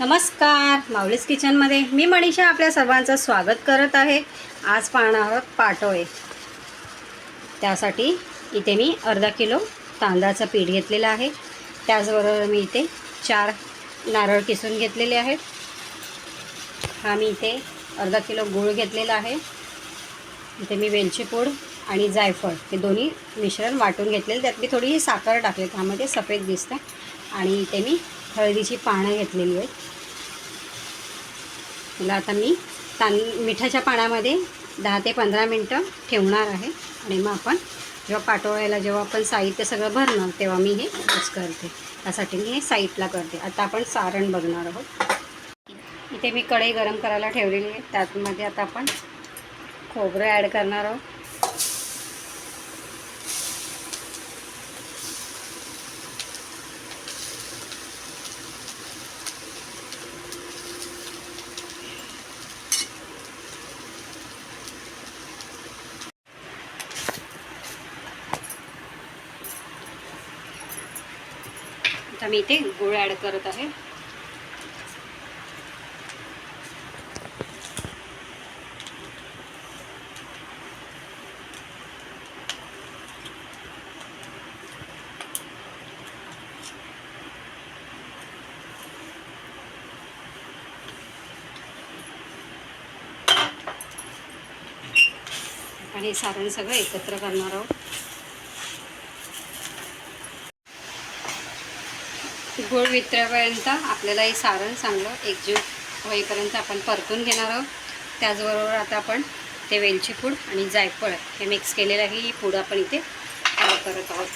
नमस्कार माऊलीस किचनमध्ये मी मनीषा आपल्या सर्वांचं स्वागत करत आहे. आज पाहणार आहोत पाटोळे. त्यासाठी इथे मी अर्धा किलो तांदळाचं पीठ घेतलेलं आहे. त्याचबरोबर मी इथे चार नारळ किसून घेतलेले आहेत. हा मी इथे अर्धा किलो गूळ घेतलेला आहे. इथे मी वेलची पूड आणि जायफळ हे दोन्ही मिश्रण वाटून घेतलेलं. त्यात मी थोडी साखर टाकली त्यामध्ये सफेद दिसतं. आणि इथे मी हळदीची पानं घेतलेली आहेत. तिला आता मी तां मिठाच्या पाण्यामध्ये दहा ते पंधरा मिनटं ठेवणार आहे. आणि मग आपण जेव्हा पाटोळ्याला जेव्हा आपण साहित्य सगळं भरणार तेव्हा मी हे यूज करते. त्यासाठी मी हे साईडला करते. आता आपण सारण बघणार आहोत. इथे मी कढई गरम करायला ठेवलेली आहे. त्यामध्ये आता आपण खोबरं ॲड करणार आहोत. मी इथे गुळ ॲड करत आहे. आणि हे सारण सगळं एकत्र करणार आहोत. गुळ वितळेपर्यंत आपल्याला हे सारण चांगलं एकजीव होईपर्यंत आपण परतून घेणार आहोत. त्याचबरोबर आता आपण ते वेलची पूड आणि जायफळ हे मिक्स केलेलं आहे. ही पूड आपण इथे ॲड करत आहोत.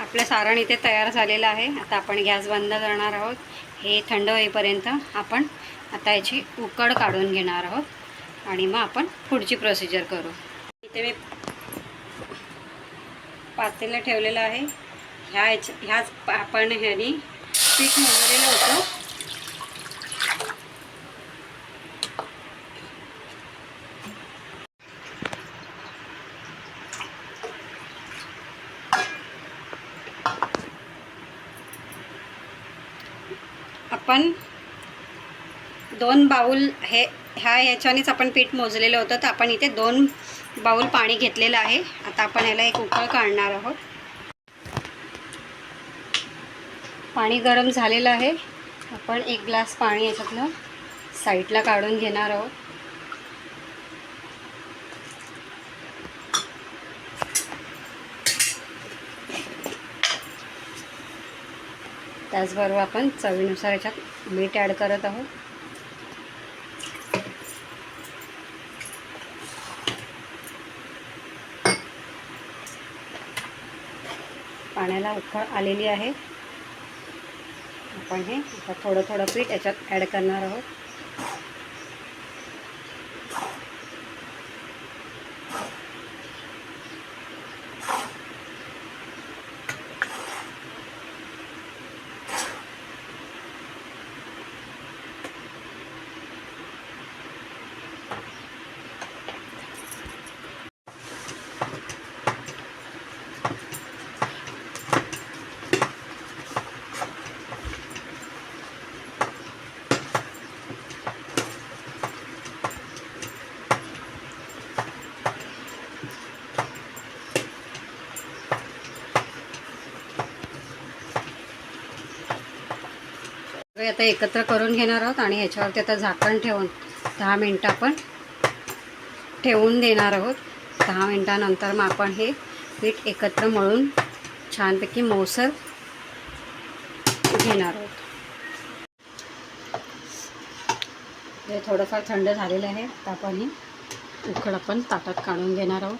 आपलं सारण इथे तयार झालेलं आहे. आता आपण गॅस बंद करणार आहोत. हे थंड होईपर्यंत आपण आता याची उकड काढून घेणार आहोत आणि मग आपण पुढची प्रोसिजर करू. इथे मी पातेलं ठेवलेलं आहे. ह्या याच्या ह्याच आपण ह्यानी पीठ मोजलेलं होतं. आपण दोन बाऊल हे ह्या ह्याच्यानेच आपण पीठ मोजलेलं होतं तर आपण इथे दोन बाऊल पाणी घेतलेलं आहे. आता आपण ह्याला एक उकळ काढणार आहोत. पाणी गरम झालेलं आहे. आपण एक ग्लास पाणी याच्यातलं साईडला काढून घेणार आहोत. त्याचबरोबर आपण चवीनुसार याच्यात मीठ ॲड करत आहोत. पाण्याला उखळ आलेली आहे. आपण हे आता थोडं थोडं पीठ याच्यात ॲड करणार आहोत. आता एकत्र करून घेणार आहोत आणि ह्याच्यावरती आता झाकण ठेवून दहा मिनटं आपण ठेवून देणार आहोत. दहा मिनटानंतर मग आपण हे पीठ एकत्र मळून छानपैकी मौसर घेणार आहोत. हे थोडंफार थंड झालेलं आहे. आता आपण हे उकड आपण ताटात काढून घेणार आहोत.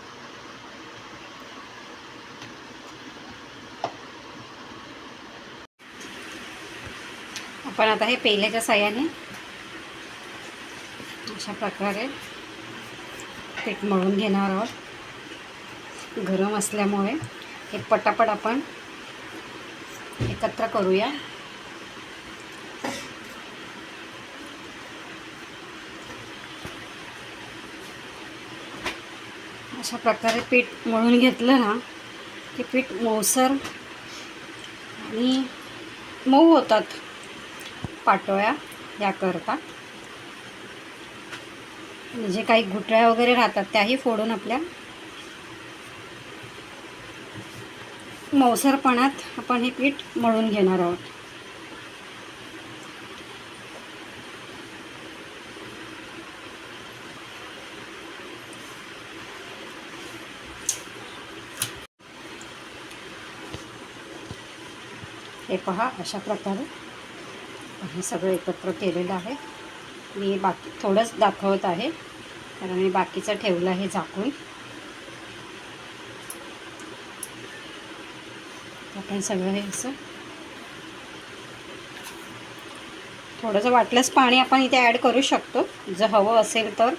आपण आता हे पेल्याच्या साह्याने अशा प्रकारे पीठ मळून घेणार आहोत. गरम असल्यामुळे हे पटापट आपण एकत्र करूया. अशा प्रकारे पीठ मळून घेतलं ना की पीठ मऊसर आणि मऊ होतात. पाटोळ्या याकरता. म्हणजे जे काही घुटळ्या वगैरे राहतात त्याही फोडून आपल्या मौसरपणात आपण हे पीठ मळून घेणार आहोत. हे पहा अशा प्रकारे. हे सगळं एकत्र केलेलं आहे. मी बाकी थोडंच दाखवत आहे. कारण मी बाकीचं ठेवलं आहे झाकून. आपण सगळं हे असं थोडंसं वाटलंच पाणी आपण इथे ॲड करू शकतो. जर हवं असेल तर.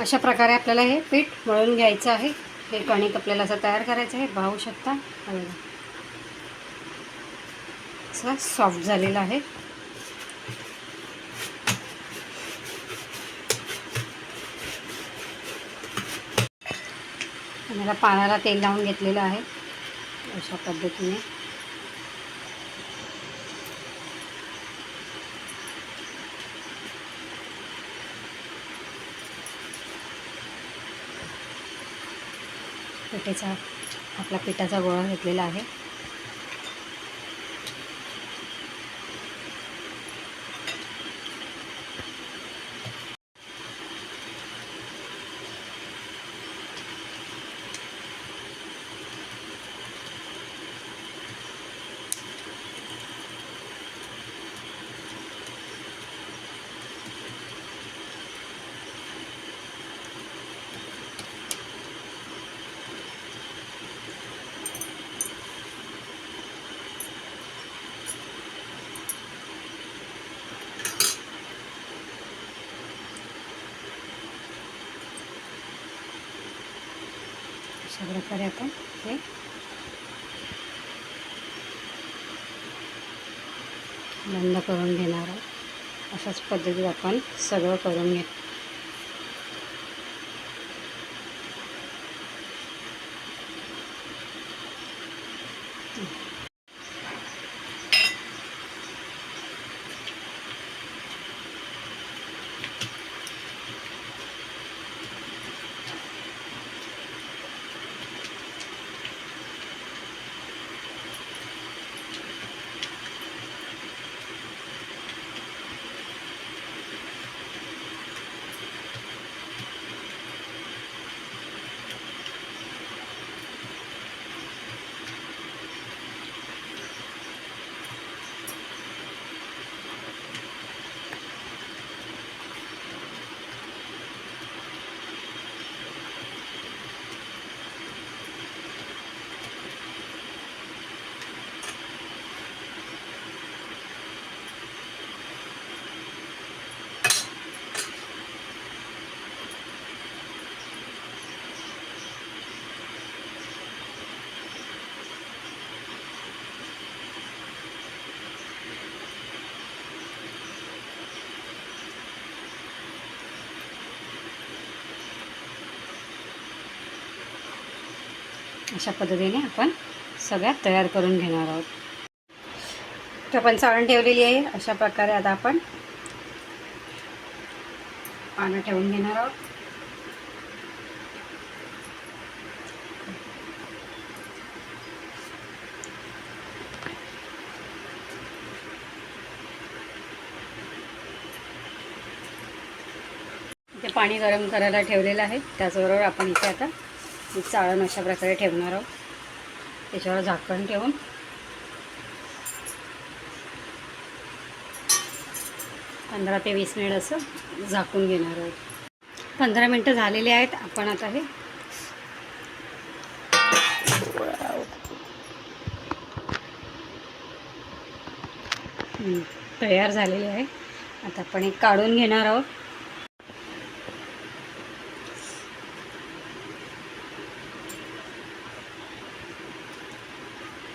अशा प्रकारे आपल्याला हे पीठ मळून घ्यायचं आहे. हे कणिक आपल्याला असं तयार करायचं आहे. पाहू शकता. असं सॉफ्ट झालेलं आहे. मला पाण्याला तेल लावून घेतलेलं आहे. अशा पद्धतीने. पिठेचा आपला पिठाचा गोळा घेतलेला आहे. अशा प्रकारे आपण. हे. बंद करून घेणार आहोत. अशाच पद्धतीत आपण सगळं करून घेतो अशा पद्धतीने आपण सगळ्यात तयार करून घेणार आहोत. तर आपण चाळण ठेवलेली आहे. अशा प्रकारे आता आपण पानं ठेवून घेणार आहोत. ते पाणी गरम करायला ठेवलेलं आहे. त्याचबरोबर आपण इथे आता चाळण अशा प्रकारे ठेवणार आहोत. त्याच्यावर झाकण ठेवून. पंधरा ते वीस मिनिट असं झाकून घेणार आहोत. पंधरा मिनटं झालेली आहेत. आपण आता हे तयार झालेली आहे. आता आपण एक काढून घेणार आहोत.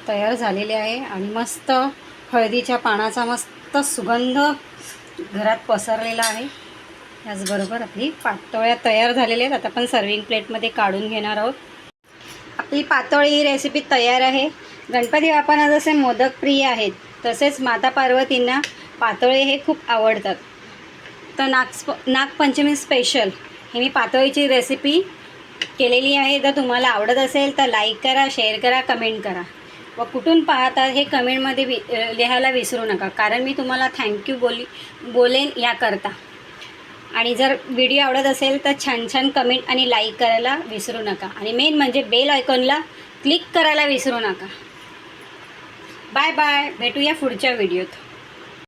तयार झालेले आहे आणि मस्त हळदीच्या पानाचा मस्त सुगंध घरात पसरलेला आहे. त्याचबरोबर आपली पातोळ्या तयार झालेल्या आहेत. आता आपण सर्विंग प्लेटमध्ये काढून घेणार आहोत. आपली पातोळी ही रेसिपी तयार आहे. गणपती बाप्पांना जसे मोदक प्रिय आहेत तसेच माता पार्वतींना पातोळे हे खूप आवडतात. तर नागस्प नागपंचमी स्पेशल हे मी पातोळीची रेसिपी केलेली आहे. जर तुम्हाला आवडत असेल तर लाईक करा शेअर करा कमेंट करा. व कुठून पाहता हे कमेंटमध्ये वि लिहायला विसरू नका. कारण मी तुम्हाला थँक्यू बोली बोलेन याकरता. आणि जर व्हिडिओ आवडत असेल तर छान छान कमेंट आणि लाईक करायला विसरू नका. आणि मेन म्हणजे बेल आयकॉनला क्लिक करायला विसरू नका. बाय बाय भेटूया पुढच्या व्हिडिओत